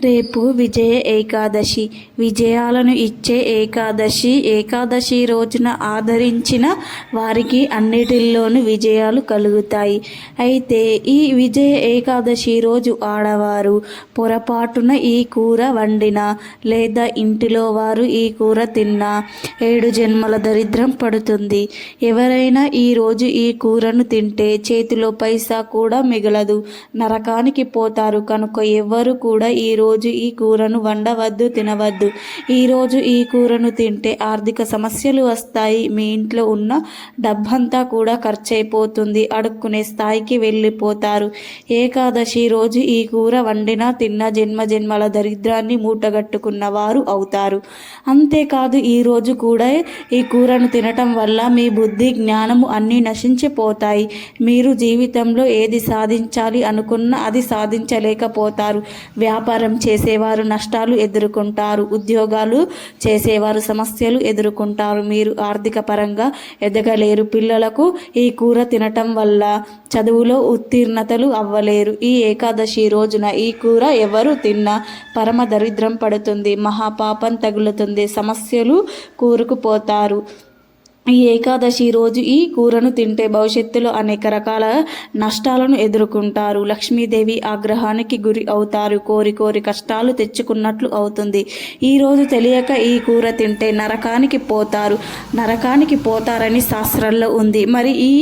రేపు విజయ ఏకాదశి. విజయాలను ఇచ్చే ఏకాదశి. ఏకాదశి రోజున ఆదరించిన వారికి అన్నిటిల్లోనూ విజయాలు కలుగుతాయి. అయితే ఈ విజయ ఏకాదశి రోజు ఆడవారు పొరపాటున ఈ కూర వండిన లేదా ఇంటిలో వారు ఈ కూర తిన్నా ఏడు జన్మల దరిద్రం పడుతుంది. ఎవరైనా ఈరోజు ఈ కూరను తింటే చేతిలో పైసా కూడా మిగలదు. నరకానికి పోతారు. కనుక ఎవ్వరు కూడా ఈ రోజు ఈ కూరను వండవద్దు తినవద్దు. ఈరోజు ఈ కూరను తింటే ఆర్థిక సమస్యలు వస్తాయి. మీ ఇంట్లో ఉన్న డబ్బంతా కూడా ఖర్చయిపోతుంది అడుక్కునే స్థాయికి వెళ్ళిపోతారు. ఏకాదశి రోజు ఈ కూర వండినా తిన్న జన్మ జన్మల దరిద్రాన్ని మూటగట్టుకున్న వారు అవుతారు. అంతేకాదు ఈ రోజు కూడా ఈ కూరను తినటం వల్ల మీ బుద్ధి జ్ఞానము అన్నీ నశించిపోతాయి. మీరు జీవితంలో ఏది సాధించాలి అనుకున్నా అది సాధించలేకపోతారు. వ్యాపారం చేసేవారు నష్టాలు ఎదుర్కొంటారు. ఉద్యోగాలు చేసేవారు సమస్యలు ఎదుర్కొంటారు. మీరు ఆర్థిక పరంగా ఎదగలేరు. పిల్లలకు ఈ కూర తినటం వల్ల చదువులో ఉత్తీర్ణతలు అవ్వలేరు. ఈ ఏకాదశి రోజున ఈ కూర ఎవరు తిన్నా పరమ దరిద్రం పడుతుంది. మహాపాపం తగులుతుంది. సమస్యలు కూరుకుపోతారు. ఈ ఏకాదశి రోజు ఈ కూరను తింటే భవిష్యత్తులో అనేక రకాల నష్టాలను ఎదుర్కొంటారు. లక్ష్మీదేవి ఆగ్రహానికి గురి అవుతారు. కోరి కోరి కష్టాలు తెచ్చుకున్నట్లు అవుతుంది. ఈరోజు తెలియక ఈ కూర తింటే నరకానికి పోతారు. నరకానికి పోతారని శాస్త్రంలో ఉంది. మరి ఈ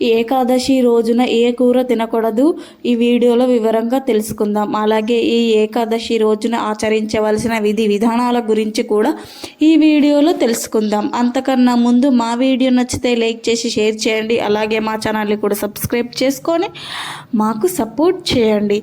ఏకాదశి రోజున ఏ కూర తినకూడదు? ఈ వీడియోలో వివరంగా తెలుసుకుందాం. అలాగే ఈ ఏకాదశి రోజున ఆచరించవలసిన విధి విధానాల గురించి కూడా ఈ వీడియోలో తెలుసుకుందాం. అంతకన్నా ముందు మా వీడియో నచ్చితే లైక్ చేసి షేర్ చేయండి. అలాగే మా ఛానల్ని కూడా సబ్స్క్రైబ్ చేసుకొని మాకు సపోర్ట్ చేయండి.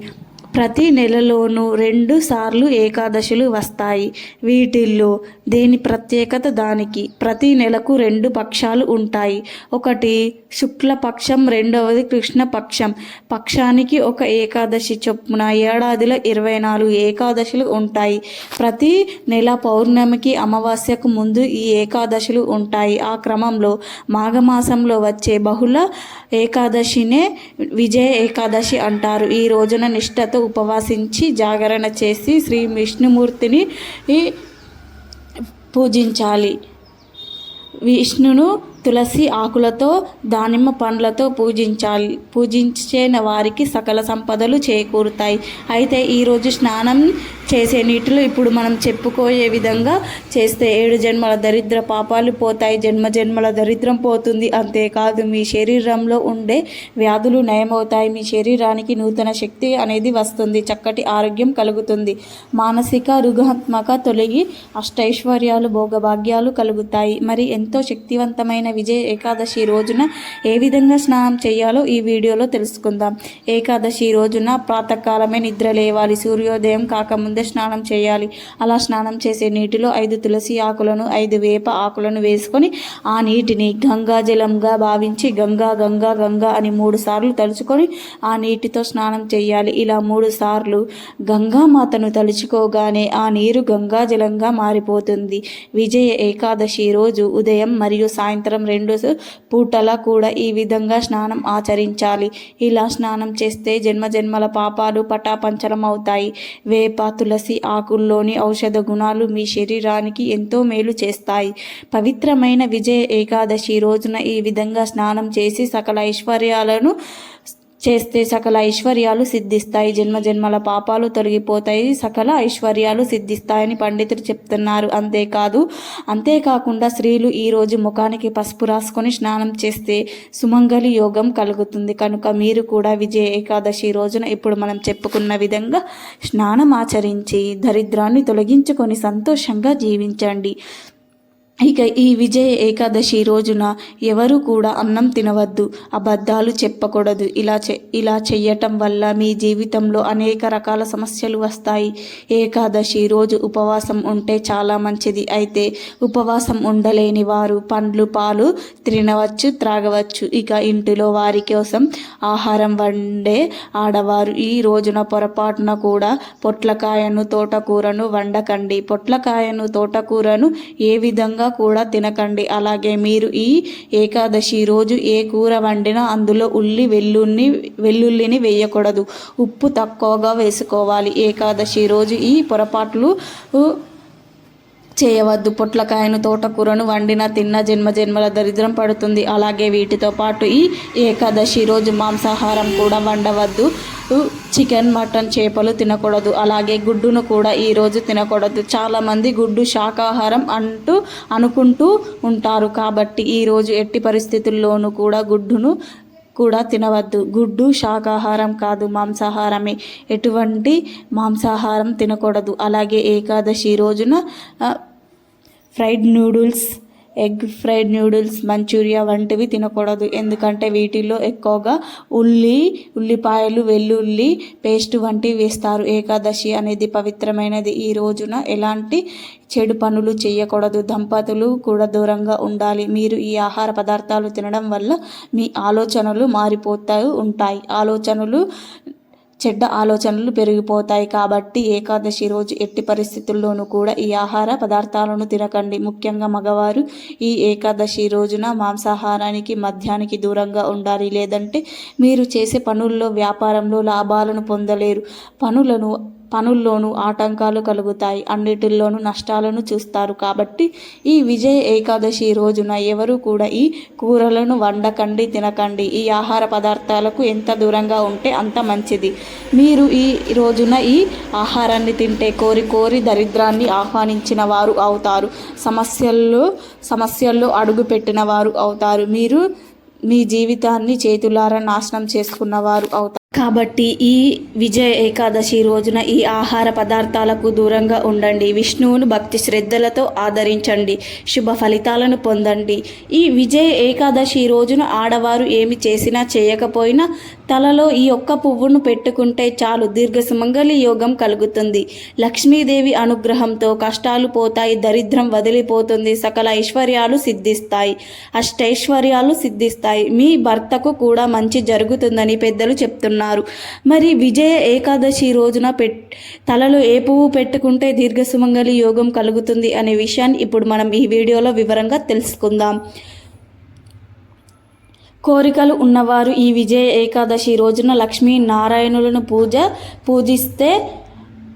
ప్రతి నెలలోనూ రెండు సార్లు ఏకాదశులు వస్తాయి. వీటిల్లో దేని ప్రత్యేకత దానికి? ప్రతి నెలకు రెండు పక్షాలు ఉంటాయి. ఒకటి శుక్లపక్షం రెండవది కృష్ణపక్షం. పక్షానికి ఒక ఏకాదశి చొప్పున ఏడాదిలో ఇరవై నాలుగు ఏకాదశులు ఉంటాయి. ప్రతి నెల పౌర్ణమికి అమావాస్యకు ముందు ఈ ఏకాదశులు ఉంటాయి. ఆ క్రమంలో మాఘమాసంలో వచ్చే బహుళ ఏకాదశినే విజయ ఏకాదశి అంటారు. ఈ రోజున నిష్ఠతో ఉపవాసించి జాగరణ చేసి శ్రీ విష్ణుమూర్తిని పూజించాలి. విష్ణును తులసి ఆకులతో దానిమ్మ పండ్లతో పూజించాలి. పూజించిన వారికి సకల సంపదలు చేకూరుతాయి. అయితే ఈరోజు స్నానం చేసే నీటిలో ఇప్పుడు మనం చెప్పుకోయే విధంగా చేస్తే ఏడు జన్మల దరిద్ర పాపాలు పోతాయి జన్మ జన్మల దరిద్రం పోతుంది. అంతేకాదు మీ శరీరంలో ఉండే వ్యాధులు నయమవుతాయి. మీ శరీరానికి నూతన శక్తి అనేది వస్తుంది. చక్కటి ఆరోగ్యం కలుగుతుంది. మానసిక రుగాత్మక తొలగి అష్టైశ్వర్యాలు భోగభాగ్యాలు కలుగుతాయి. మరి ఎంతో శక్తివంతమైన విజయ ఏకాదశి రోజున ఏ విధంగా స్నానం చేయాలో ఈ వీడియోలో తెలుసుకుందాం. ఏకాదశి రోజున ప్రాతకాలమే నిద్ర లేవాలి. సూర్యోదయం కాకముందే స్నానం చేయాలి. అలా స్నానం చేసే నీటిలో ఐదు తులసి ఆకులను ఐదు వేప ఆకులను వేసుకొని ఆ నీటిని గంగా జలంగా భావించి గంగా గంగా గంగా అని మూడు సార్లు తలుచుకొని ఆ నీటితో స్నానం చేయాలి. ఇలా మూడు సార్లు గంగామాతను తలుచుకోగానే ఆ నీరు గంగా జలంగా మారిపోతుంది. విజయ ఏకాదశి రోజు ఉదయం మరియు సాయంత్రం రెండు పూటలా కూడా ఈ విధంగా స్నానం ఆచరించాలి. ఇలా స్నానం చేస్తే జన్మ జన్మల పాపాలు పటాపంచలం అవుతాయి వేప తులసి ఆకుల్లోని ఔషధ గుణాలు మీ శరీరానికి ఎంతో మేలు చేస్తాయి. పవిత్రమైన విజయ ఏకాదశి రోజున ఈ విధంగా స్నానం చేసి సకల ఐశ్వర్యాలను చేస్తే సకల ఐశ్వర్యాలు సిద్ధిస్తాయి. జన్మ జన్మల పాపాలు తొలగిపోతాయి. సకల ఐశ్వర్యాలు సిద్ధిస్తాయని పండితులు చెప్తున్నారు. అంతేకాదు అంతేకాకుండా స్త్రీలు ఈరోజు ముఖానికి పసుపు రాసుకొని స్నానం చేస్తే సుమంగళి యోగం కలుగుతుంది. కనుక మీరు కూడా విజయ ఏకాదశి రోజున ఇప్పుడు మనం చెప్పుకున్న విధంగా స్నానం ఆచరించి దరిద్రాన్ని తొలగించుకొని సంతోషంగా జీవించండి. ఇక ఈ విజయ ఏకాదశి రోజున ఎవరు కూడా అన్నం తినవద్దు అబద్ధాలు చెప్పకూడదు. ఇలా చె ఇలా చెయ్యటం వల్ల మీ జీవితంలో అనేక రకాల సమస్యలు వస్తాయి. ఏకాదశి రోజు ఉపవాసం ఉంటే చాలా మంచిది. అయితే ఉపవాసం ఉండలేని వారు పండ్లు పాలు తినవచ్చు త్రాగవచ్చు. ఇక ఇంటిలో వారి కోసం ఆహారం వండే ఆడవారు ఈ రోజున పొరపాటున కూడా పొట్లకాయను తోటకూరను వండకండి. పొట్లకాయను తోటకూరను ఏ విధంగా కూడా తినకండి. అలాగే మీరు ఈ ఏకాదశి రోజు ఏ కూర వండినా అందులో ఉల్లి వెల్లుల్ని వెల్లుల్లిని వేయకూడదు. ఉప్పు తక్కువగా వేసుకోవాలి. ఏకాదశి రోజు ఈ పొరపాట్లు చేయవద్దు. పొట్లకాయను తోటకూరను వండిన తిన్న జన్మ జన్మల దరిద్రం పడుతుంది. అలాగే వీటితో పాటు ఈ ఏకాదశి రోజు మాంసాహారం కూడా వండవద్దు. చికెన్ మటన్ చేపలు తినకూడదు. అలాగే గుడ్డును కూడా ఈరోజు తినకూడదు. చాలామంది గుడ్డు శాకాహారం అంటూ అనుకుంటూ ఉంటారు. కాబట్టి ఈరోజు ఎట్టి పరిస్థితుల్లోనూ కూడా గుడ్డును కూడా తినవద్దు. గుడ్డు శాకాహారం కాదు మాంసాహారమే. ఎటువంటి మాంసాహారం తినకూడదు. అలాగే ఏకాదశి రోజున fried noodles egg fried noodles manchurian వంటివి తినకూడదు. ఎందుకంటే వీటిలో ఎక్కువగా ఉల్లి ఉల్లిపాయలు వెల్లుల్లి పేస్ట్ వంటివి వేస్తారు. ఏకాదశి అనేది పవిత్రమైనది. ఈ రోజున ఎలాంటి చెడు పనులు చేయకూడదు. దంపతులు కూడా దూరంగా ఉండాలి. మీరు ఈ ఆహార పదార్థాలు తినడం వల్ల మీ ఆలోచనలు మారిపోతాయి ఉంటాయి. ఆలోచనలు చెడ్డ ఆలోచనలు పెరిగిపోతాయి కాబట్టి ఏకాదశి రోజు ఎట్టి పరిస్థితుల్లోనూ కూడా ఈ ఆహార పదార్థాలను తినకండి. ముఖ్యంగా మగవారు ఈ ఏకాదశి రోజున మాంసాహారానికి మద్యానికి దూరంగా ఉండాలి. లేదంటే మీరు చేసే పనుల్లో వ్యాపారంలో లాభాలను పొందలేరు. పనులను పనుల్లోనూ ఆటంకాలు కలుగుతాయి. అన్నిటిల్లోనూ నష్టాలను చూస్తారు. కాబట్టి ఈ విజయ ఏకాదశి రోజున ఎవరు కూడా ఈ కూరలను వండకండి తినకండి. ఈ ఆహార పదార్థాలకు ఎంత దూరంగా ఉంటే అంత మంచిది. మీరు ఈ రోజున ఈ ఆహారాన్ని తింటే కోరి కోరి దరిద్రాన్ని ఆహ్వానించిన వారు అవుతారు. సమస్యల్లో సమస్యల్లో అడుగు పెట్టిన వారు అవుతారు. మీరు మీ జీవితాన్ని చేతులారా నాశనం చేసుకున్నవారు అవుతారు. కాబట్టి ఈ విజయ ఏకాదశి రోజున ఈ ఆహార పదార్థాలకు దూరంగా ఉండండి. విష్ణువును భక్తి శ్రద్ధలతో ఆదరించండి. శుభ ఫలితాలను పొందండి. ఈ విజయ ఏకాదశి రోజున ఆడవారు ఏమి చేసినా చేయకపోయినా తలలో ఈ ఒక్క పువ్వును పెట్టుకుంటే చాలు దీర్ఘ సుమంగళి యోగం కలుగుతుంది. లక్ష్మీదేవి అనుగ్రహంతో కష్టాలు పోతాయి దరిద్రం వదిలిపోతుంది సకల ఐశ్వర్యాలు సిద్ధిస్తాయి అష్టైశ్వర్యాలు సిద్ధిస్తాయి. మీ భర్తకు కూడా మంచి జరుగుతుందని పెద్దలు చెప్తున్నారు. మరి విజయ ఏకాదశి రోజున పెట్ తలలో ఏ పువ్వు పెట్టుకుంటే దీర్ఘసుమంగళి యోగం కలుగుతుంది అనే విషయాన్ని ఇప్పుడు మనం ఈ వీడియోలో వివరంగా తెలుసుకుందాం. కోరికలు ఉన్నవారు ఈ విజయ ఏకాదశి రోజున లక్ష్మీ నారాయణులను పూజ పూజిస్తే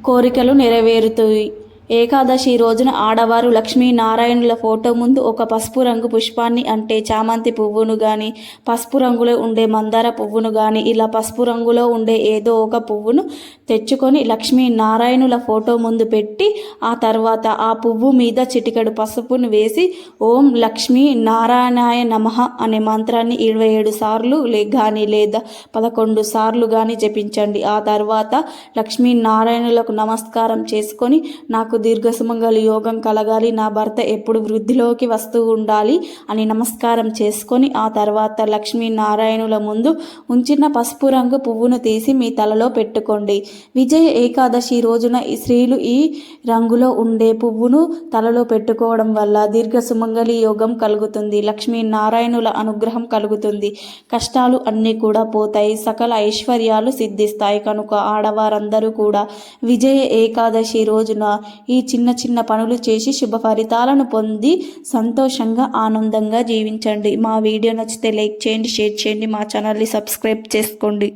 కోరికలు నెరవేరుతాయి ఏకాదశి రోజున ఆడవారు లక్ష్మీ నారాయణుల ఫోటో ముందు ఒక పసుపు రంగు పుష్పాన్ని అంటే చామంతి పువ్వును కానీ పసుపు రంగులో ఉండే మందార పువ్వును కానీ ఇలా పసుపు రంగులో ఉండే ఏదో ఒక పువ్వును తెచ్చుకొని లక్ష్మీ నారాయణుల ఫోటో ముందు పెట్టి ఆ తర్వాత ఆ పువ్వు మీద చిటికెడు పసుపును వేసి ఓం లక్ష్మీ నారాయణాయ నమః అనే మంత్రాన్ని ఇరవై ఏడు సార్లు లే కానీ లేదా పదకొండు సార్లు కానీ జపించండి. ఆ తర్వాత లక్ష్మీ నారాయణులకు నమస్కారం చేసుకొని నాకు దీర్ఘసుమంగళ యోగం కలగాలి నా భర్త ఎప్పుడు వృద్ధిలోకి వస్తూ ఉండాలి అని నమస్కారం చేసుకొని ఆ తర్వాత లక్ష్మీ నారాయణుల ముందు ఉంచిన పసుపు రంగు పువ్వును తీసి మీ తలలో పెట్టుకోండి. విజయ ఏకాదశి రోజున ఈ స్త్రీలు ఈ రంగులో ఉండే పువ్వును తలలో పెట్టుకోవడం వల్ల దీర్ఘ సుమంగళి యోగం కలుగుతుంది. లక్ష్మీ నారాయణుల అనుగ్రహం కలుగుతుంది. కష్టాలు అన్నీ కూడా పోతాయి. సకల ఐశ్వర్యాలు సిద్ధిస్తాయి. కనుక ఆడవారందరూ కూడా విజయ ఏకాదశి రోజున ఈ చిన్న చిన్న పనులు చేసి శుభ ఫలితాలను పొంది సంతోషంగా ఆనందంగా జీవించండి. మా వీడియో నచ్చితే లైక్ చేయండి షేర్ చేయండి. మా ఛానల్ని సబ్స్క్రైబ్ చేసుకోండి.